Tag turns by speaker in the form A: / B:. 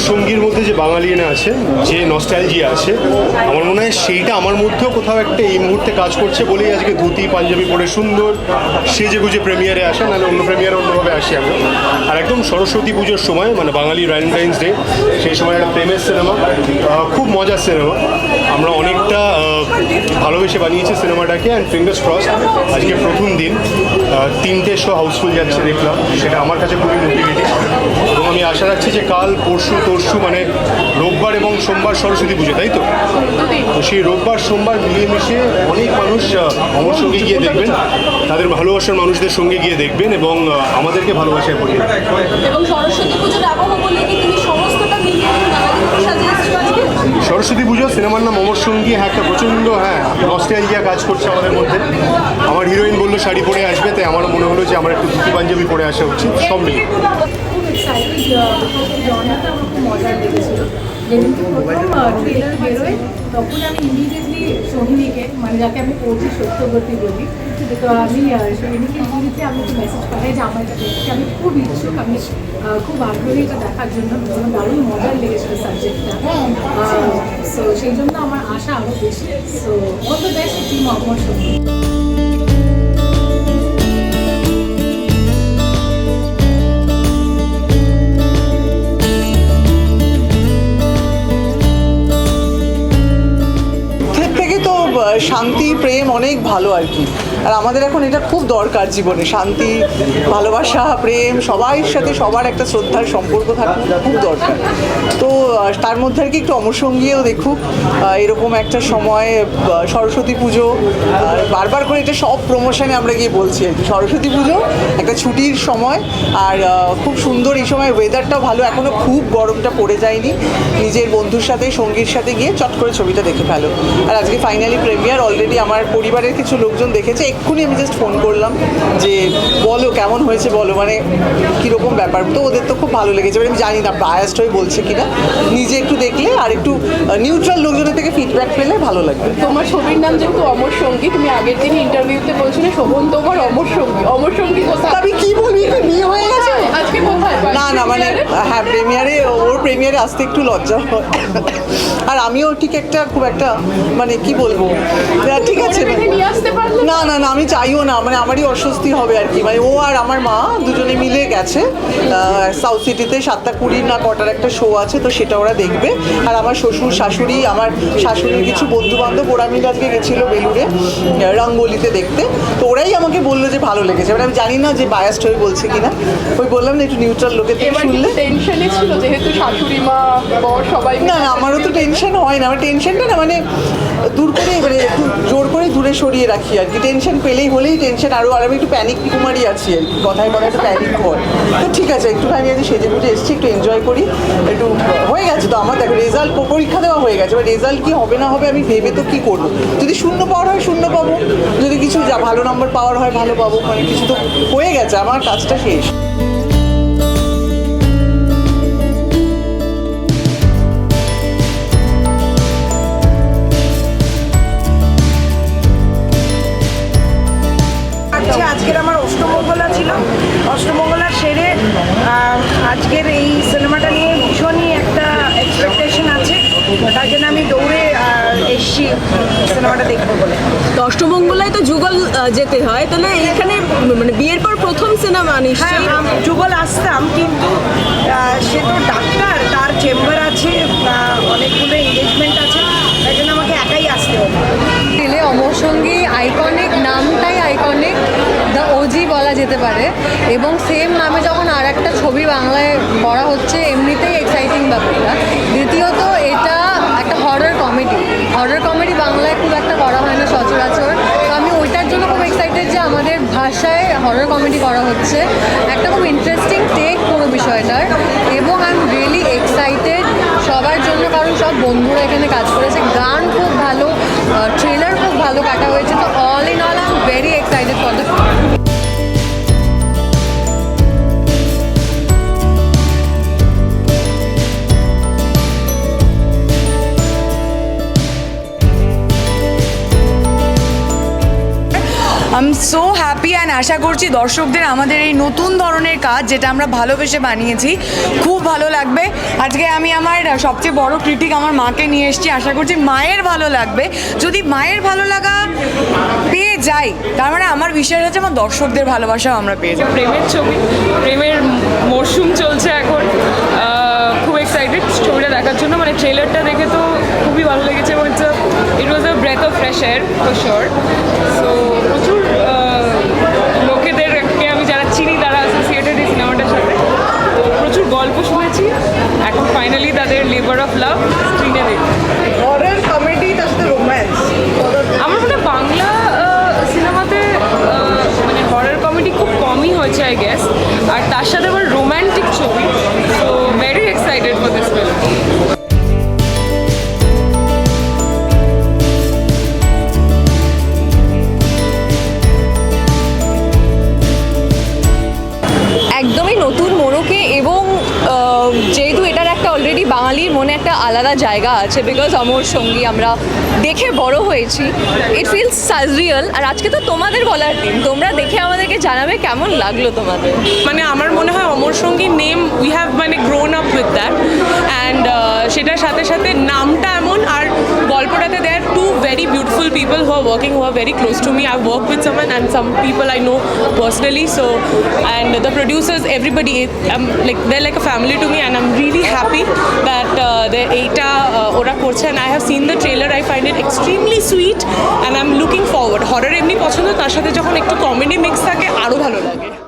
A: অমর সঙ্গীর মধ্যে যে বাঙালিয়ানা আছে, যে নস্টালজিয়া আছে, আমার মনে হয় সেইটা আমার মধ্যেও কোথাও একটা এই মুহূর্তে কাজ করছে বলেই আজকে ধুতি, পাঞ্জাবি পরে সুন্দর সেজে গুজে প্রেমিয়ারে আসে, নাহলে অন্য প্রেমিয়ারে অন্যভাবে আসি আমরা। আর একদম সরস্বতী পুজোর সময় মানে বাঙালি ভ্যালেন্টাইন্স ডে সেই সময় একটা প্রেমের সিনেমা খুব মজার সিনেমা আমরা অনেকটা ভালোবেসে বানিয়েছি সিনেমাটাকে অ্যান্ড ফিঙ্গার্স ক্রস আজকে প্রথম দিন তিনটে শো হাউসফুল যাচ্ছে দেখলাম, সেটা আমার কাছে খুবই মোটিভেটিং আমি আশা রাখছি যে কাল, পরশু, তরশু মানে রোববার এবং সোমবার সরস্বতী পুজো, তাই তো? তো সেই রোববার, সোমবার মিলিয়ে মিশিয়ে অনেক মানুষ আমার সঙ্গে গিয়ে দেখবেন। তাদের ভালোবাসার মানুষদের সঙ্গে গিয়ে দেখবেন এবং আমাদেরকে ভালোবাসায় পড়িয়ে
B: এবং সরস্বতী পুজোর বলে সমস্তটা মিলিয়ে বাঙালি রূপে সাজিয়েছো আজকে
A: সরস্বতী পুজো, সিনেমার নাম অমর সঙ্গী হ্যাঁ একটা প্রচণ্ড হ্যাঁ নস্টেলিয়া কাজ করছে আমাদের মধ্যে। আমার হিরোইন বলল, শাড়ি পরে আসবে। তাই আমার মনে হলো যে আমার একটু ধুতি পাঞ্জাবি পরে আসা উচিত, সব মিলিয়ে।
C: যেদিনকে প্রথম ট্রেলার বেরোয়, তখন আমি ইমিডিয়েটলি সোহিনীকে মানে যাকে আমি পড়ছি সত্যবতী বলি, তো আমি সোহিনীকে ইমিডিয়েটলি আমি একটু মেসেজ পাঠাই যে আমার এটা আমি খুব ইচ্ছুক, আমি খুব আগ্রহী এটা দেখার জন্য দারুণ মজার লেগেছিল সাবজেক্টটা সো সেই জন্য আমার আশা আরও বেশি। So all the best team Amar Sangi
D: Shanti, Prem অনেক ভালো আর কি। আর আমাদের এখন এটা খুব দরকার জীবনে। শান্তি, ভালোবাসা, প্রেম সবার সাথে সবার একটা শ্রদ্ধার সম্পর্ক থাকা খুব দরকার। তো তার মধ্যে আর কি একটু অমরসঙ্গীও দেখুক। এরকম একটা সময় সরস্বতী পুজো। বারবার করে এটা সব প্রমোশনে আমরা গিয়ে বলছি আর কি। সরস্বতী পুজো একটা ছুটির সময়। আর খুব সুন্দর এই সময় ওয়েদারটাও ভালো। এখনও খুব গরমটা পড়ে যায়নি। নিজের বন্ধুর সাথে, সঙ্গীর সাথে গিয়ে চট করে ছবিটা দেখে ফেলো। আর আজকে ফাইনালি প্রিমিয়ার অলরেডি আমার পরিবারের কিছু লোকজন দেখেছে এক্ষুনি আমি জাস্ট ফোন করলাম যে বলো কেমন হয়েছে বলো মানে কীরকম ব্যাপার? তো ওদের তো খুব ভালো লেগেছে আমি জানি না বায়াস্ট হয়ে বলছে কিনা। নিজে একটু দেখলে আর একটু নিউট্রাল লোকজনের থেকে ফিডব্যাক পেলে ভালো লাগবে।
B: তোমার ছবির নাম যেহেতু অমর সঙ্গী তুমি আগের দিন ইন্টারভিউতে বলছিলে শোভন তোমার অমর সঙ্গী। অমর সঙ্গী কোথায়?
D: আমি কি বলি? বিয়ে হয়ে গেছে?
B: আজকে কোথায়?
D: না না মানে হ্যাঁ প্রেমিয়ারে ওর প্রেমিয়ারে আসতে একটু লজ্জা হয়। আর আমিও ঠিক একটা খুব একটা মানে কি বলব? ঠিক আছে। না না? না আমি চাইও না মানে আমারই অস্বস্তি হবে আর কি। মানে ও আর আমার মা দুজনে মিলে গেছে সাউথ সিটিতে সাতটা কুড়ির না কটার একটা শো আছে তো সেটা ওরা দেখবে। আর আমার শ্বশুর শাশুড়ি আমার শাশুড়ির কিছু বন্ধু বান্ধব ওরা মিলে আজকে গেছিল বেলুড়ে রঙ্গোলিতে দেখতে। তো ওরাই আমাকে বলল যে ভালো লেগেছে। এবার আমি জানি না যে বায়াস্ট হয়ে বলছে কিনা। ওই বললাম না একটু নিউট্রাল লোকের থেকে শুনলে।
B: টেনশনে ছিল যেহেতু শাশুড়ি মা বর সবাই
D: না না আমারও তো টেনশন হয় না। আমার টেনশনটা না মানে দূর করে মানে একটু জোর করে দূরে সরিয়ে রাখি আর কি। টেনশন পেলেই হলেই টেনশন আরও আর আমি একটু প্যানিক কুমারই আছি আর কি। কথায় কথায় একটু প্যানিক হয় তো ঠিক আছে, একটুখানি আজ সেজে বুঝে এসেছি, একটু এনজয় করি। একটু হয়ে গেছে তো আমার দেখো রেজাল্ট পরীক্ষা দেওয়া হয়ে গেছে। এবার রেজাল্ট কি হবে না হবে আমি ভেবে তো কি করব? যদি শূন্য পাওয়ার হয়, শূন্য পাবো। যদি কিছু ভালো নম্বর পাওয়ার হয়, ভালো পাবো। মানে কিছু তো হয়ে গেছে, আমার কাজটা শেষ।
E: আচ্ছা আজকের আমার অষ্টমঙ্গলা ছিল। অষ্টমঙ্গলা সেরে আজকের এই সিনেমাটা নিয়ে ভীষণই একটা এক্সপেকটেশন আছে। তার জন্য আমি দৌড়ে এসছি সিনেমাটা দেখব বলে।
F: তো অষ্টমঙ্গলায় তো যুগল যেতে হয় তাহলে এখানে মানে বিয়ের পর প্রথম সিনেমা
E: হ্যাঁ
F: নিশ্চয়ই
E: যুগল আসতাম কিন্তু সে তো ডাক্তার তার চেম্বার আছে অনেকগুলো এঙ্গেজমেন্ট আছে তাই জন্য আমাকে একাই আসতে হবে
G: ছেলে অমর সঙ্গী আইকনিক নামটাই আইকনিক দ্য ওজি বলা যেতে পারে এবং সেম নামে যখন আর একটা ছবি বাংলায় করা হচ্ছে, এমনিতেই এক্সাইটিং ব্যাপারটা। দ্বিতীয়ত, এটা একটা হরর কমেডি হরর কমেডি বাংলায় খুব একটা করা হয় না সচরাচর। তো আমি ওইটার জন্য খুব এক্সাইটেড যে আমাদের ভাষায় হরর কমেডি করা হচ্ছে। একটা খুব ইন্টারেস্টিং টেক পুরো বিষয়টার। এবং আই এম রিয়েলি এক্সাইটেড সবার জন্য, কারণ সব বন্ধুরা এখানে কাজ করেছে। I am
H: so happy and আশা করছি দর্শকদের আমাদের এই নতুন ধরনের কাজ যেটা আমরা ভালোবেসে বানিয়েছি, খুব ভালো লাগবে। আজকে আমি আমার সবচেয়ে বড় ক্রিটিক আমার মাকে নিয়ে এসেছি। আশা করছি মায়ের ভালো লাগবে। যদি মায়ের ভালো লাগা পেয়ে যাই, তার মানে আমার বিশ্বাস আছে আমার দর্শকদের ভালোবাসাও আমরা পেয়ে যাই
I: প্রেমের ছবি, প্রেমের মরশুম চলছে এখন। খুব এক্সাইটেড ছবিটা দেখার জন্য। মানে ট্রেলারটা দেখে তো খুবই ভালো লেগেছে এবং it was a breath of fresh air for sure so প্রচুর শুনেছি এখন ফাইনালি তাদের লেবার অফ লাভ স্ক্রিনে দেখি
D: হরর কমেডি তার সাথে রোম্যান্স
I: আমার মনে হয় বাংলা সিনেমাতে মানে হরর কমেডি খুব কমই হয়েছে আই গেস আর তার সাথে আবার
F: অলরেডি বাঙালির মনে একটা আলাদা জায়গা আছে বিকজ অমর সঙ্গী আমরা দেখে বড় হয়েছি। ইট ফিলস সাজরিয়াল আর আজকে তো তোমাদের বলার দিন। তোমরা দেখে আমাদেরকে জানাবে কেমন লাগল তোমাদের।
I: মানে আমার মনে হয় অমর সঙ্গীর নেম উই হ্যাভ মানে grown up with that and সেটার সাথে সাথে নামটা এমন। আর গল্পটাতে there two very beautiful people who are working who are very close to me I work with সামান and some people I know personally so and the producers everybody like they like a family to me and I am really happy that এইটা ওরা করছে and I have seen the trailer I find it extremely sweet and I am looking forward horror এমনি পছন্দ, তার সাথে যখন একটু comedy mix থাকে আরও ভালো লাগে।